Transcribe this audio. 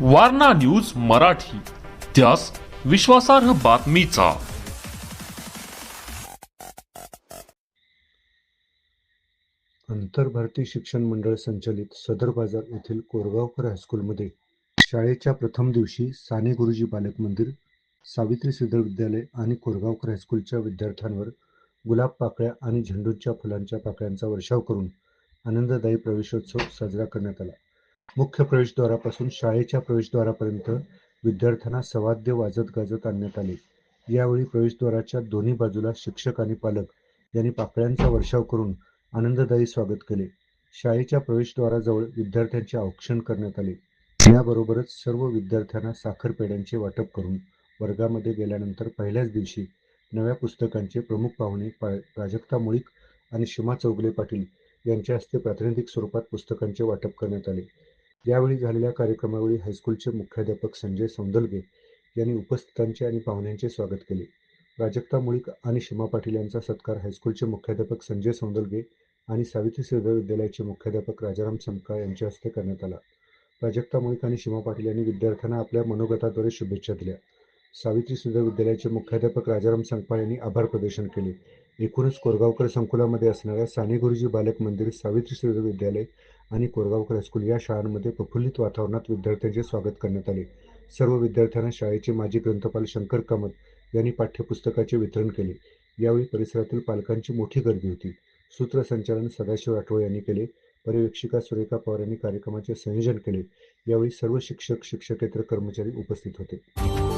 Warna news Marathi. त्यास विश्वासार्ह बातमीचा. आंतरभारती शिक्षण मंडळ संचलित सदर बाजार येथील कोरगावकर हायस्कूलमध्ये शाळेच्या प्रथम दिवशी साने गुरुजी बालक मंदिर सावित्री सिद्धर विद्यालय आणि कोरगावकर हायस्कूलच्या विद्यार्थ्यांवर गुलाब पाकळ्या आणि झेंडूच्या फुलांच्या पाकळ्यांचा वर्षाव करून आनंददायी प्रवेशोत्सव साजरा करण्यात आला. मुख्य प्रवेशद्वारापासून शाळेच्या प्रवेशद्वारापर्यंत विद्यार्थ्यांना सवाद्य वाजत गाजत आणण्यात आले. यावेळी प्रवेशद्वाराच्या दोन्ही बाजूला शिक्षक आणि पालक यांनी पाकळ्यांचा वर्षाव करून आनंददायी स्वागत केले. शाळेच्या प्रवेशद्वाराजवळ विद्यार्थ्यांचे औक्षण करण्यात आले. याबरोबरच सर्व विद्यार्थ्यांना साखरपेड्यांचे वाटप करून वर्गामध्ये गेल्यानंतर पहिल्याच दिवशी नव्या पुस्तकांचे प्रमुख पाहुणे पा प्राजक्ता मुळीक आणि शिमा चौगले पाटील यांच्या हस्ते प्रातिनिधिक स्वरूपात पुस्तकांचे वाटप करण्यात आले. यावेळी झालेल्या कार्यक्रमावेळी हायस्कूलचे मुख्याध्यापक संजय सौंदलगे यांनी उपस्थितांचे आणि पाहुण्यांचे स्वागत केले. प्राजक्ता मुळीक आणि शिमा पाटील यांचा सत्कार हायस्कूलचे मुख्याध्यापक संजय सौंदलगे आणि सावित्री सिद्धर विद्यालयाचे मुख्याध्यापक राजाराम समकाळ यांच्या हस्ते करण्यात आला. प्राजक्ता मुळीक आणि शिमा पाटील यांनी विद्यार्थ्यांना आपल्या मनोगताद्वारे शुभेच्छा दिल्या. सावित्री सिद्धर विद्यालयाचे मुख्याध्यापक राजाराम संकपाळ यांनी आभार प्रदर्शन केले. एकूणच कोरगावकर संकुलामध्ये असणाऱ्या साने गुरुजी बालक मंदिर सावित्री सिद्धर विद्यालय आणि कोरगावकर हायस्कूल या शाळांमध्ये प्रफुल्लित वातावरणात विद्यार्थ्यांचे स्वागत करण्यात आले. सर्व विद्यार्थ्यांना शाळेचे माजी ग्रंथपाल शंकर कामत यांनी पाठ्यपुस्तकाचे वितरण केले. यावेळी परिसरातील पालकांची मोठी गर्दी होती. सूत्रसंचालन सदाशिव राठोड यांनी केले. पर्यवेक्षिका सुरेखा पवार यांनी कार्यक्रमाचे संयोजन केले. यावेळी सर्व शिक्षक शिक्षकेतर कर्मचारी उपस्थित होते.